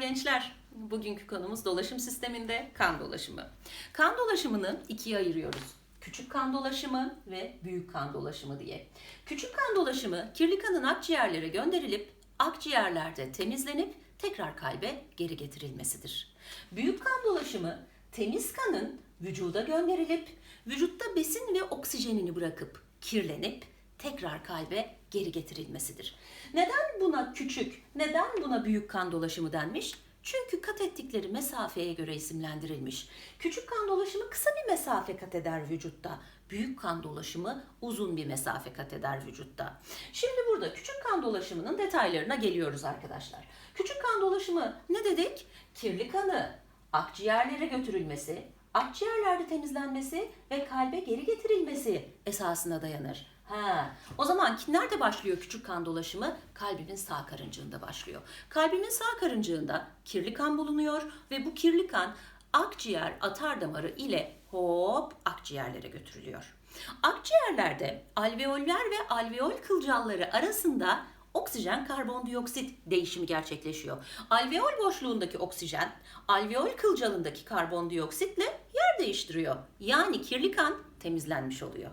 gençler. Bugünkü konumuz dolaşım sisteminde kan dolaşımı. Kan dolaşımını ikiye ayırıyoruz. Küçük kan dolaşımı ve büyük kan dolaşımı diye. Küçük kan dolaşımı kirli kanın akciğerlere gönderilip akciğerlerde temizlenip tekrar kalbe geri getirilmesidir. Büyük kan dolaşımı temiz kanın vücuda gönderilip vücutta besin ve oksijenini bırakıp kirlenip tekrar kalbe geri getirilmesidir. Neden buna küçük, neden buna büyük kan dolaşımı denmiş? Çünkü kat ettikleri mesafeye göre isimlendirilmiş. Küçük kan dolaşımı kısa bir mesafe kat eder vücutta. Büyük kan dolaşımı uzun bir mesafe kat eder vücutta. Şimdi burada küçük kan dolaşımının detaylarına geliyoruz arkadaşlar. Küçük kan dolaşımı ne dedik? Kirli kanı akciğerlere götürülmesi, akciğerlerde temizlenmesi ve kalbe geri getirilmesi esasına dayanır. Ha, o zaman nerede başlıyor küçük kan dolaşımı? Kalbimin sağ karıncığında başlıyor. Kalbimin sağ karıncığında kirli kan bulunuyor ve bu kirli kan akciğer atar damarı ile hop akciğerlere götürülüyor. Akciğerlerde alveoller ve alveol kılcalları arasında oksijen karbondioksit değişimi gerçekleşiyor. Alveol boşluğundaki oksijen alveol kılcalındaki karbondioksitle yer değiştiriyor. Yani kirli kan temizlenmiş oluyor.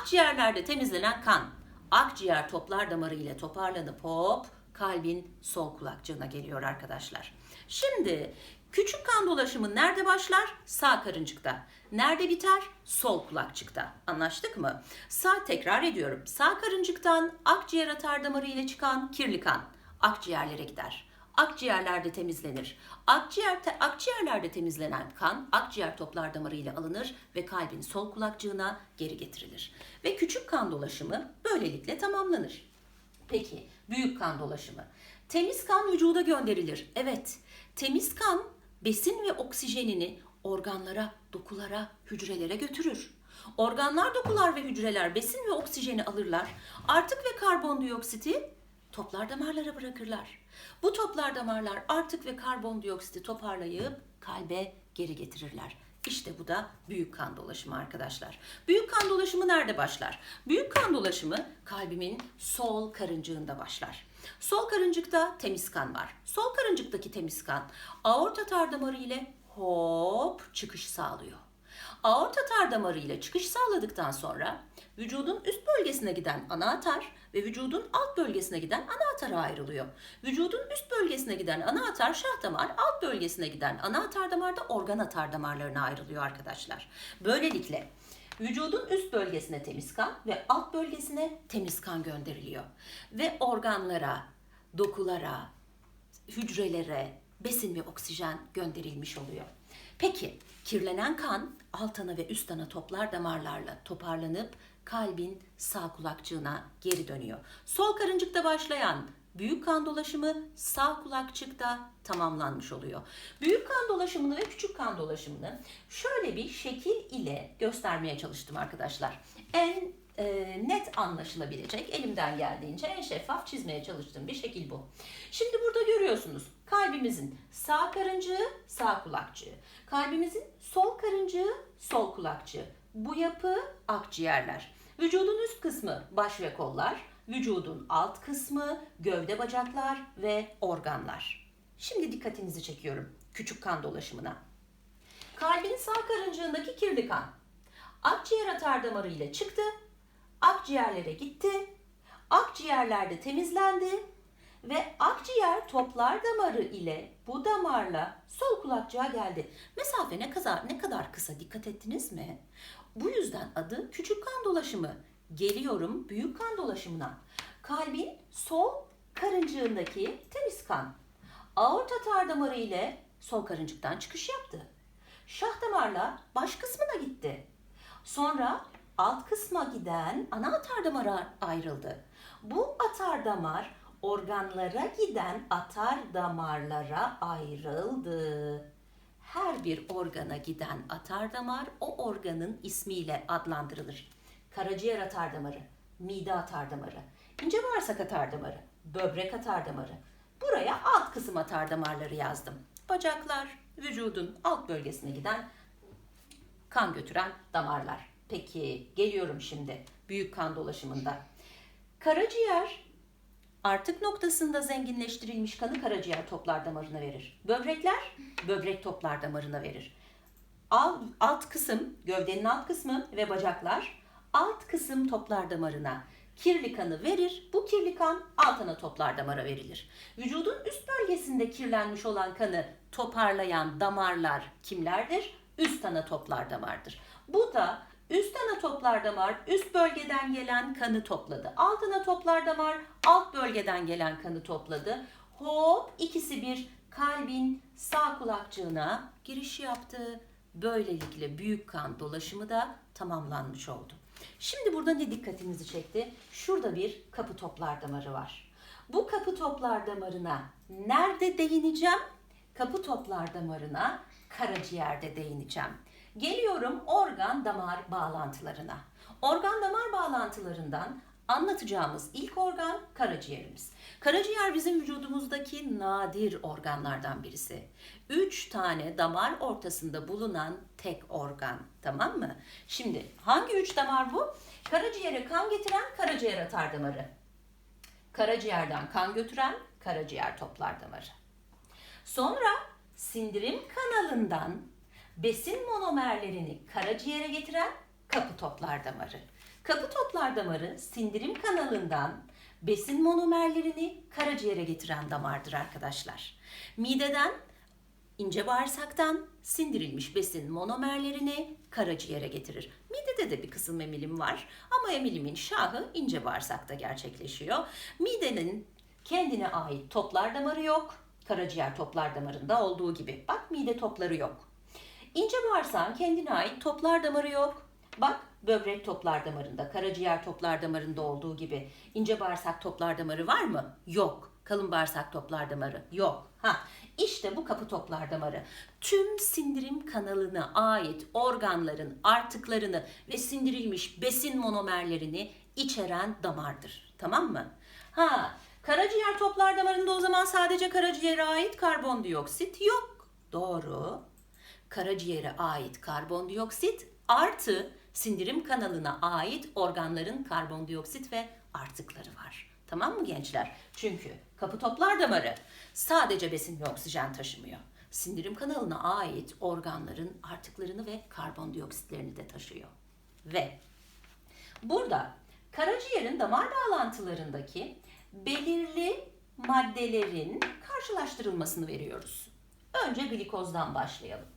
Akciğerlerde temizlenen kan akciğer toplar damarı ile toparlanıp hop kalbin sol kulakçığına geliyor arkadaşlar. Şimdi küçük kan dolaşımı nerede başlar? Sağ karıncıkta. Nerede biter? Sol kulakçıkta. Anlaştık mı? Sağ tekrar ediyorum. Sağ karıncıktan akciğer atar damarı ile çıkan kirli kan akciğerlere gider. Akciğerlerde temizlenir. Akciğer te- akciğerlerde temizlenen kan akciğer toplar damarı ile alınır ve kalbin sol kulakçığına geri getirilir. Ve küçük kan dolaşımı böylelikle tamamlanır. Peki büyük kan dolaşımı. Temiz kan vücuda gönderilir. Evet, temiz kan besin ve oksijenini organlara, dokulara, hücrelere götürür. Organlar, dokular ve hücreler besin ve oksijeni alırlar. Artık ve karbondioksiti toplar damarlara bırakırlar. Bu toplar damarlar artık ve karbondioksiti toparlayıp kalbe geri getirirler. İşte bu da büyük kan dolaşımı arkadaşlar. Büyük kan dolaşımı nerede başlar? Büyük kan dolaşımı kalbimin sol karıncığında başlar. Sol karıncıkta temiz kan var. Sol karıncıktaki temiz kan aorta tar damarı ile hop çıkış sağlıyor. Aorta tar damarı ile çıkış sağladıktan sonra vücudun üst bölgesine giden ana atar ve vücudun alt bölgesine giden ana atara ayrılıyor. Vücudun üst bölgesine giden ana atar şah damar, alt bölgesine giden ana atar damar da organ atar damarlarına ayrılıyor arkadaşlar. Böylelikle vücudun üst bölgesine temiz kan ve alt bölgesine temiz kan gönderiliyor. Ve organlara, dokulara, hücrelere besin ve oksijen gönderilmiş oluyor. Peki kirlenen kan alt ana ve üst ana toplar damarlarla toparlanıp kalbin sağ kulakçığına geri dönüyor. Sol karıncıkta başlayan büyük kan dolaşımı sağ kulakçıkta tamamlanmış oluyor. Büyük kan dolaşımını ve küçük kan dolaşımını şöyle bir şekil ile göstermeye çalıştım arkadaşlar. En e, net anlaşılabilecek elimden geldiğince en şeffaf çizmeye çalıştığım bir şekil bu. Şimdi burada görüyorsunuz kalbimizin sağ karıncığı sağ kulakçığı, kalbimizin sol karıncığı sol kulakçığı. Bu yapı akciğerler. Vücudun üst kısmı baş ve kollar, vücudun alt kısmı gövde bacaklar ve organlar. Şimdi dikkatinizi çekiyorum küçük kan dolaşımına. Kalbin sağ karıncığındaki kirli kan akciğer atar damarı ile çıktı, akciğerlere gitti, akciğerlerde temizlendi ve akciğer toplar damarı ile bu damarla sol kulakçığa geldi. Mesafe ne kadar ne kadar kısa dikkat ettiniz mi? Bu yüzden adı küçük kan dolaşımı. Geliyorum büyük kan dolaşımına. Kalbin sol karıncığındaki temiz kan. Aorta tar damarı ile sol karıncıktan çıkış yaptı. Şah damarla baş kısmına gitti. Sonra alt kısma giden ana atar damara ayrıldı. Bu atar damar organlara giden atar damarlara ayrıldı. Her bir organa giden atar damar o organın ismiyle adlandırılır. Karaciğer atar damarı, mide atar damarı, ince bağırsak atar damarı, böbrek atar damarı. Buraya alt kısım atar damarları yazdım. Bacaklar, vücudun alt bölgesine giden kan götüren damarlar. Peki geliyorum şimdi büyük kan dolaşımında. Karaciğer artık noktasında zenginleştirilmiş kanı karaciğer toplar damarına verir. Böbrekler böbrek toplar damarına verir. Alt, alt kısım, gövdenin alt kısmı ve bacaklar alt kısım toplar damarına kirli kanı verir. Bu kirli kan alt ana toplar damara verilir. Vücudun üst bölgesinde kirlenmiş olan kanı toparlayan damarlar kimlerdir? Üst ana toplar damardır. Bu da üst ana toplar damar üst bölgeden gelen kanı topladı. Alt ana toplar damar alt bölgeden gelen kanı topladı. Hop ikisi bir kalbin sağ kulakçığına giriş yaptı. Böylelikle büyük kan dolaşımı da tamamlanmış oldu. Şimdi burada ne dikkatimizi çekti? Şurada bir kapı toplar damarı var. Bu kapı toplar damarına nerede değineceğim? Kapı toplar damarına karaciğerde değineceğim. Geliyorum organ damar bağlantılarına. Organ damar bağlantılarından anlatacağımız ilk organ karaciğerimiz. Karaciğer bizim vücudumuzdaki nadir organlardan birisi. Üç tane damar ortasında bulunan tek organ. Tamam mı? Şimdi hangi üç damar bu? Karaciğere kan getiren karaciğer atar damarı. Karaciğerden kan götüren karaciğer toplar damarı. Sonra sindirim kanalından besin monomerlerini karaciğere getiren kapı toplar damarı. Kapı toplar damarı sindirim kanalından besin monomerlerini karaciğere getiren damardır arkadaşlar. Mideden ince bağırsaktan sindirilmiş besin monomerlerini karaciğere getirir. Midede de bir kısım emilim var ama emilimin şahı ince bağırsakta gerçekleşiyor. Midenin kendine ait toplar damarı yok. Karaciğer toplar damarında olduğu gibi. Bak mide topları yok. İnce bağırsağın kendine ait toplar damarı yok. Bak böbrek toplar damarında, karaciğer toplar damarında olduğu gibi. İnce bağırsak toplar damarı var mı? Yok. Kalın bağırsak toplar damarı yok. Ha, işte bu kapı toplar damarı. Tüm sindirim kanalına ait organların artıklarını ve sindirilmiş besin monomerlerini içeren damardır. Tamam mı? Ha, karaciğer toplar damarında o zaman sadece karaciğere ait karbondioksit yok. Doğru karaciğere ait karbondioksit artı sindirim kanalına ait organların karbondioksit ve artıkları var. Tamam mı gençler? Çünkü kapı toplar damarı sadece besin ve oksijen taşımıyor. Sindirim kanalına ait organların artıklarını ve karbondioksitlerini de taşıyor. Ve burada karaciğerin damar bağlantılarındaki belirli maddelerin karşılaştırılmasını veriyoruz. Önce glikozdan başlayalım.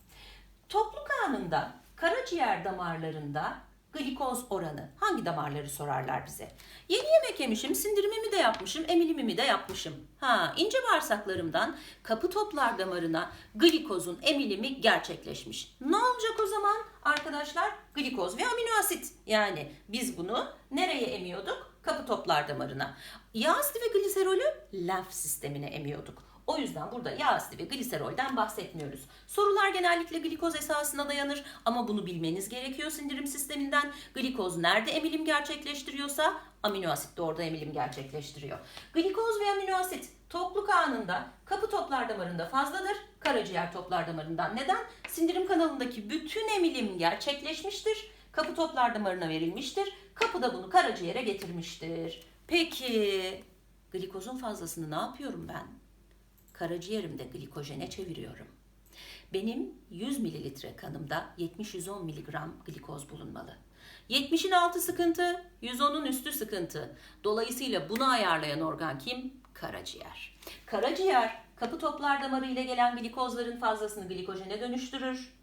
Topluk anında karaciğer damarlarında glikoz oranı hangi damarları sorarlar bize? Yeni yemek yemişim, sindirimimi de yapmışım, emilimimi de yapmışım. Ha, ince bağırsaklarımdan kapı toplar damarına glikozun emilimi gerçekleşmiş. Ne olacak o zaman arkadaşlar? Glikoz ve amino asit. Yani biz bunu nereye emiyorduk? Kapı toplar damarına. Yağ asidi ve gliserolü lenf sistemine emiyorduk. O yüzden burada yağ asidi ve gliserolden bahsetmiyoruz. Sorular genellikle glikoz esasına dayanır ama bunu bilmeniz gerekiyor sindirim sisteminden. Glikoz nerede emilim gerçekleştiriyorsa amino asit de orada emilim gerçekleştiriyor. Glikoz ve amino asit tokluk anında kapı toplar damarında fazladır, karaciğer toplar damarından. Neden? Sindirim kanalındaki bütün emilim gerçekleşmiştir, kapı toplar damarına verilmiştir, kapı da bunu karaciğere getirmiştir. Peki glikozun fazlasını ne yapıyorum ben? Karaciğerimde glikojene çeviriyorum. Benim 100 mililitre kanımda 70-110 miligram glikoz bulunmalı. 70'in altı sıkıntı, 110'un üstü sıkıntı. Dolayısıyla bunu ayarlayan organ kim? Karaciğer. Karaciğer kapı toplar damarı ile gelen glikozların fazlasını glikojene dönüştürür.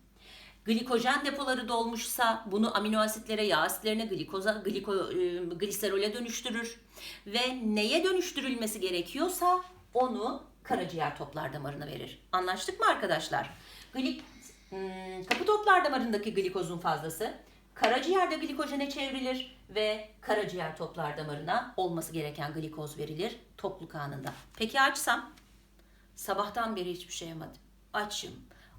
Glikojen depoları dolmuşsa bunu amino asitlere, yağ asitlerine, glikoza, gliko, e, gliserole dönüştürür. Ve neye dönüştürülmesi gerekiyorsa onu karaciğer toplar damarına verir. Anlaştık mı arkadaşlar? Glik, hmm, kapı toplar damarındaki glikozun fazlası karaciğerde glikojene çevrilir ve karaciğer toplar damarına olması gereken glikoz verilir topluk anında. Peki açsam? Sabahtan beri hiçbir şey yemedim. Açım.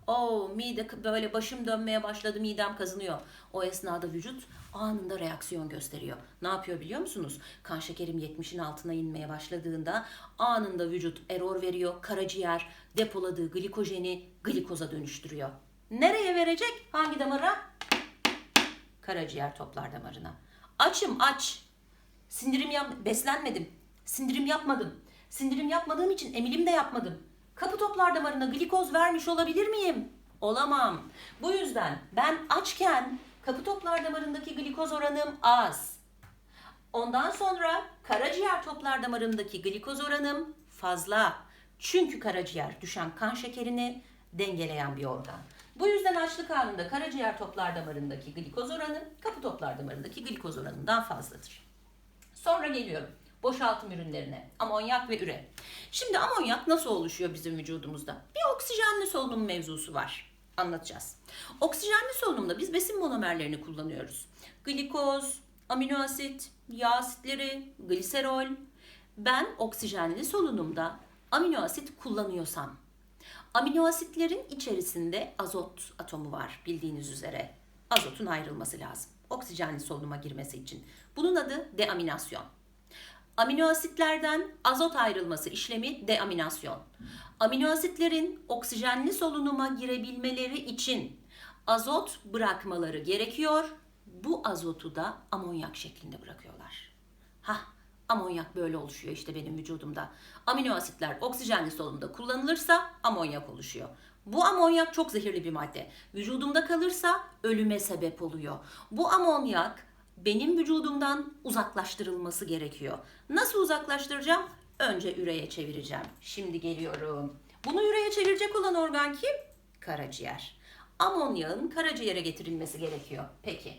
O mide böyle başım dönmeye başladı, midem kazınıyor. O esnada vücut anında reaksiyon gösteriyor. Ne yapıyor biliyor musunuz? Kan şekerim 70'in altına inmeye başladığında anında vücut error veriyor. Karaciğer depoladığı glikojeni glikoza dönüştürüyor. Nereye verecek? Hangi damara? Karaciğer toplar damarına. Açım aç. Sindirim yap beslenmedim. Sindirim yapmadım. Sindirim yapmadığım için emilim de yapmadım. Kapı toplar damarına glikoz vermiş olabilir miyim? Olamam. Bu yüzden ben açken kapı toplar damarındaki glikoz oranım az. Ondan sonra karaciğer toplar damarındaki glikoz oranım fazla. Çünkü karaciğer düşen kan şekerini dengeleyen bir organ. Bu yüzden açlık anında karaciğer toplar damarındaki glikoz oranı kapı toplar damarındaki glikoz oranından fazladır. Sonra geliyorum boşaltım ürünlerine. Amonyak ve üre. Şimdi amonyak nasıl oluşuyor bizim vücudumuzda? Bir oksijenli solunum mevzusu var. Anlatacağız. Oksijenli solunumda biz besin monomerlerini kullanıyoruz. Glikoz, amino asit, yağ asitleri, gliserol. Ben oksijenli solunumda amino asit kullanıyorsam, amino asitlerin içerisinde azot atomu var bildiğiniz üzere. Azotun ayrılması lazım. Oksijenli solunuma girmesi için. Bunun adı deaminasyon. Amino asitlerden azot ayrılması işlemi deaminasyon. Amino asitlerin oksijenli solunuma girebilmeleri için azot bırakmaları gerekiyor. Bu azotu da amonyak şeklinde bırakıyorlar. Hah, amonyak böyle oluşuyor işte benim vücudumda. Amino asitler oksijenli solunumda kullanılırsa amonyak oluşuyor. Bu amonyak çok zehirli bir madde. Vücudumda kalırsa ölüme sebep oluyor. Bu amonyak benim vücudumdan uzaklaştırılması gerekiyor. Nasıl uzaklaştıracağım? Önce üreye çevireceğim. Şimdi geliyorum. Bunu üreye çevirecek olan organ kim? Karaciğer. Amonyağın karaciğere getirilmesi gerekiyor. Peki.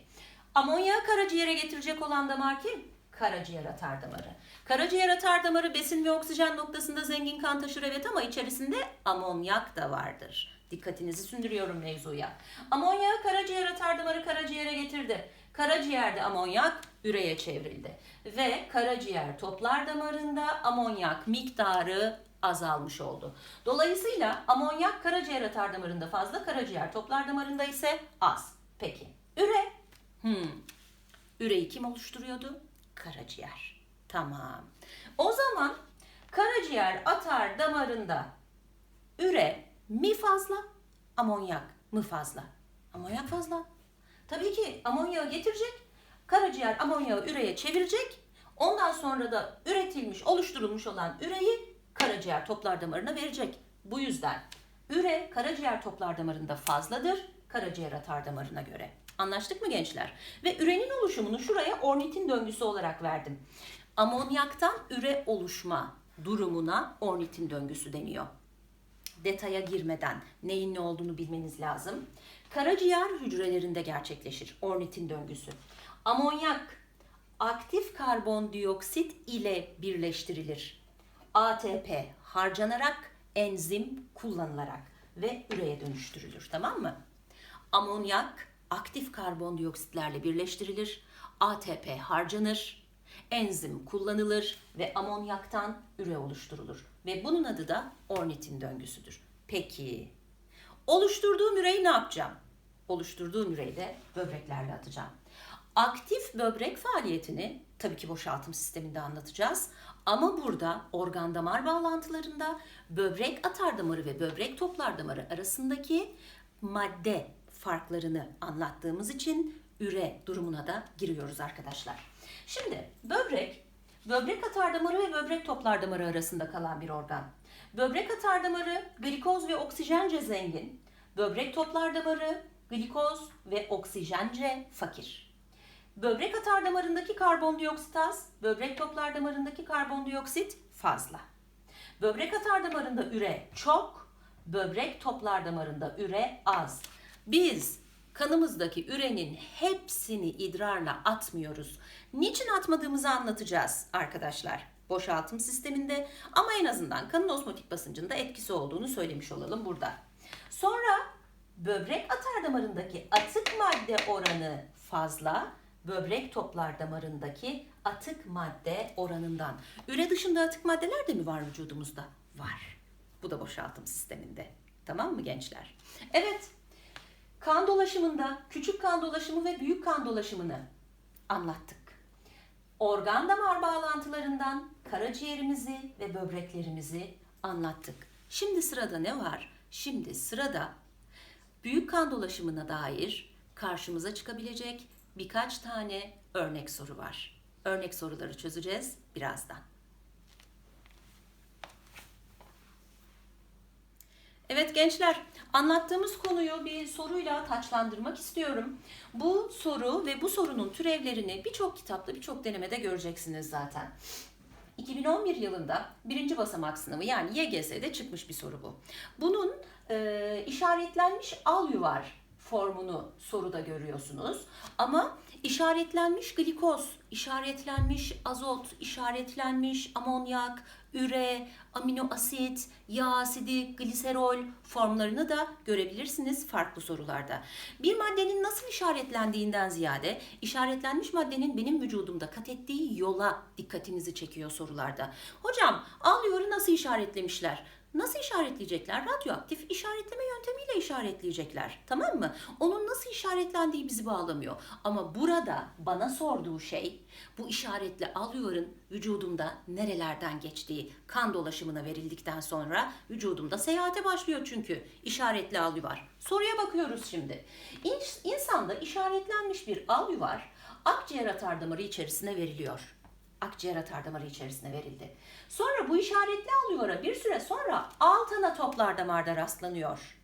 Amonyağı karaciğere getirecek olan damar kim? Karaciğer atar damarı. Karaciğer atar damarı besin ve oksijen noktasında zengin kan taşır evet ama içerisinde amonyak da vardır. Dikkatinizi sündürüyorum mevzuya. Amonyağı karaciğer atar damarı karaciğere getirdi. Karaciğerde amonyak üreye çevrildi. Ve karaciğer toplar damarında amonyak miktarı azalmış oldu. Dolayısıyla amonyak karaciğer atar damarında fazla, karaciğer toplar damarında ise az. Peki. Üre. Hmm. Üreyi kim oluşturuyordu? Karaciğer. Tamam. O zaman karaciğer atar damarında üre mi fazla, amonyak mı fazla? Amonyak fazla. Tabii ki amonyağı getirecek, karaciğer amonyağı üreye çevirecek. Ondan sonra da üretilmiş, oluşturulmuş olan üreyi karaciğer toplar damarına verecek. Bu yüzden üre karaciğer toplar damarında fazladır, karaciğer atar damarına göre. Anlaştık mı gençler? Ve ürenin oluşumunu şuraya ornitin döngüsü olarak verdim. Amonyaktan üre oluşma durumuna ornitin döngüsü deniyor detaya girmeden neyin ne olduğunu bilmeniz lazım. Karaciğer hücrelerinde gerçekleşir ornitin döngüsü. Amonyak aktif karbondioksit ile birleştirilir. ATP harcanarak enzim kullanılarak ve üreye dönüştürülür tamam mı? Amonyak aktif karbondioksitlerle birleştirilir. ATP harcanır, enzim kullanılır ve amonyaktan üre oluşturulur. Ve bunun adı da ornitin döngüsüdür. Peki, oluşturduğum üreyi ne yapacağım? Oluşturduğum üreyi de böbreklerle atacağım. Aktif böbrek faaliyetini tabii ki boşaltım sisteminde anlatacağız. Ama burada organ damar bağlantılarında böbrek atar damarı ve böbrek toplar damarı arasındaki madde farklarını anlattığımız için üre durumuna da giriyoruz arkadaşlar. Şimdi böbrek, böbrek atar damarı ve böbrek toplar damarı arasında kalan bir organ. Böbrek atar damarı glikoz ve oksijence zengin, böbrek toplar damarı glikoz ve oksijence fakir. Böbrek atar damarındaki karbondioksit az, böbrek toplar damarındaki karbondioksit fazla. Böbrek atar damarında üre çok, böbrek toplar damarında üre az. Biz kanımızdaki ürenin hepsini idrarla atmıyoruz. Niçin atmadığımızı anlatacağız arkadaşlar boşaltım sisteminde ama en azından kanın osmotik basıncında etkisi olduğunu söylemiş olalım burada. Sonra böbrek atar damarındaki atık madde oranı fazla, böbrek toplar damarındaki atık madde oranından. Üre dışında atık maddeler de mi var vücudumuzda? Var. Bu da boşaltım sisteminde. Tamam mı gençler? Evet. Kan dolaşımında küçük kan dolaşımı ve büyük kan dolaşımını anlattık. Organ damar bağlantılarından karaciğerimizi ve böbreklerimizi anlattık. Şimdi sırada ne var? Şimdi sırada büyük kan dolaşımına dair karşımıza çıkabilecek birkaç tane örnek soru var. Örnek soruları çözeceğiz birazdan. Evet gençler, anlattığımız konuyu bir soruyla taçlandırmak istiyorum. Bu soru ve bu sorunun türevlerini birçok kitapta, birçok denemede göreceksiniz zaten. 2011 yılında birinci basamak sınavı yani YGS'de çıkmış bir soru bu. Bunun e, işaretlenmiş al yuvar formunu soruda görüyorsunuz. Ama işaretlenmiş glikoz, işaretlenmiş azot, işaretlenmiş amonyak, üre, amino asit, yağ asidi, gliserol formlarını da görebilirsiniz farklı sorularda. Bir maddenin nasıl işaretlendiğinden ziyade işaretlenmiş maddenin benim vücudumda kat ettiği yola dikkatinizi çekiyor sorularda. Hocam al yuvarı nasıl işaretlemişler? Nasıl işaretleyecekler? Radyoaktif işaretleme yöntemiyle işaretleyecekler. Tamam mı? Onun nasıl işaretlendiği bizi bağlamıyor. Ama burada bana sorduğu şey bu işaretli al yuvarın vücudumda nerelerden geçtiği kan dolaşımına verildikten sonra vücudumda seyahate başlıyor çünkü işaretli al yuvar. Soruya bakıyoruz şimdi. İns- İnsanda işaretlenmiş bir al yuvar akciğer atar damarı içerisine veriliyor akciğer atar damarı içerisine verildi. Sonra bu işaretli al yuvara bir süre sonra alt ana toplar damarda rastlanıyor.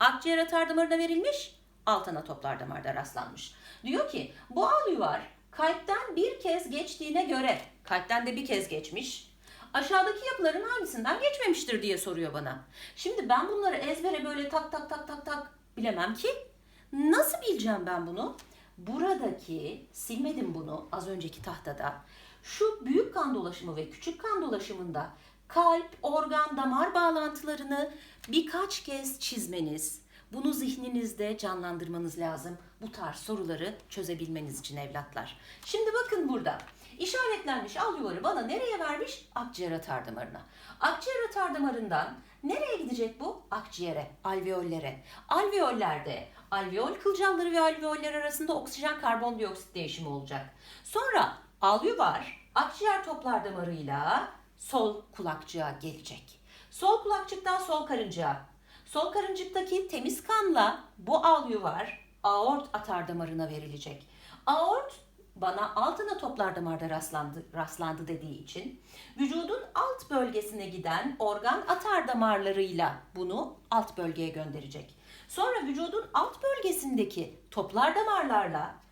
Akciğer atar damarına verilmiş, alt ana toplar damarda rastlanmış. Diyor ki bu al yuvar kalpten bir kez geçtiğine göre, kalpten de bir kez geçmiş, aşağıdaki yapıların hangisinden geçmemiştir diye soruyor bana. Şimdi ben bunları ezbere böyle tak tak tak tak tak bilemem ki. Nasıl bileceğim ben bunu? Buradaki, silmedim bunu az önceki tahtada. Şu büyük kan dolaşımı ve küçük kan dolaşımında kalp, organ, damar bağlantılarını birkaç kez çizmeniz, bunu zihninizde canlandırmanız lazım bu tarz soruları çözebilmeniz için evlatlar. Şimdi bakın burada. İşaretlenmiş al yuvarı bana nereye vermiş? Akciğer atar damarına. Akciğer atar damarından nereye gidecek bu? Akciğere, alveollere. Alveollerde alveol kılcalları ve alveoller arasında oksijen karbondioksit değişimi olacak. Sonra alveolar akciğer toplar damarıyla sol kulakçığa gelecek. Sol kulakçıktan sol karıncığa. Sol karıncıktaki temiz kanla bu alveolar aort atar damarına verilecek. Aort bana altına toplar damarda rastlandı, rastlandı dediği için vücudun alt bölgesine giden organ atar damarlarıyla bunu alt bölgeye gönderecek. Sonra vücudun alt bölgesindeki toplar damarlarla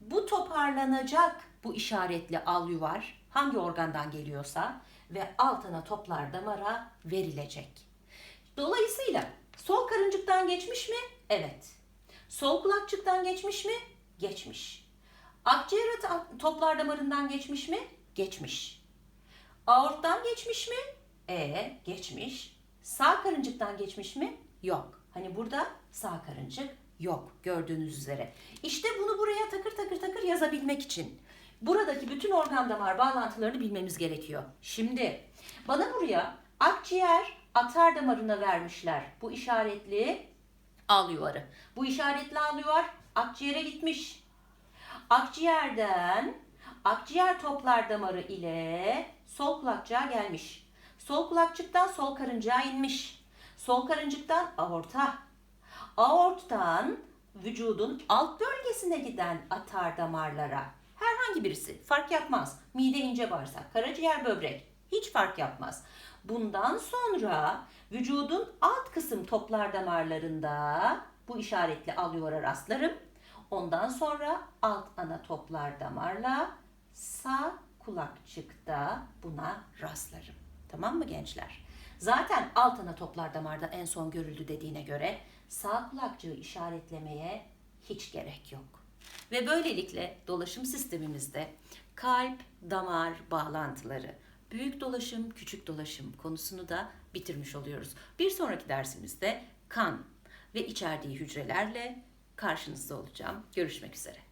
bu toparlanacak bu işaretli al yuvar hangi organdan geliyorsa ve altına toplar damara verilecek. Dolayısıyla sol karıncıktan geçmiş mi? Evet. Sol kulakçıktan geçmiş mi? Geçmiş. Akciğer toplar damarından geçmiş mi? Geçmiş. Aorttan geçmiş mi? E geçmiş. Sağ karıncıktan geçmiş mi? Yok. Hani burada sağ karıncık yok gördüğünüz üzere. İşte bunu buraya takır takır takır yazabilmek için buradaki bütün organ damar bağlantılarını bilmemiz gerekiyor. Şimdi bana buraya akciğer atar damarına vermişler. Bu işaretli al. Bu işaretli al akciğere gitmiş. Akciğerden akciğer toplar damarı ile sol kulakçığa gelmiş. Sol kulakçıktan sol karıncaya inmiş. Sol karıncıktan aorta. Aorttan vücudun alt bölgesine giden atar damarlara herhangi birisi fark yapmaz. Mide ince bağırsak, karaciğer böbrek hiç fark yapmaz. Bundan sonra vücudun alt kısım toplar damarlarında bu işaretli alüvara rastlarım. Ondan sonra alt ana toplar damarla sağ kulakçıkta buna rastlarım. Tamam mı gençler? Zaten alt ana toplar damarda en son görüldü dediğine göre sağ kulakçığı işaretlemeye hiç gerek yok. Ve böylelikle dolaşım sistemimizde kalp, damar bağlantıları, büyük dolaşım, küçük dolaşım konusunu da bitirmiş oluyoruz. Bir sonraki dersimizde kan ve içerdiği hücrelerle karşınızda olacağım. Görüşmek üzere.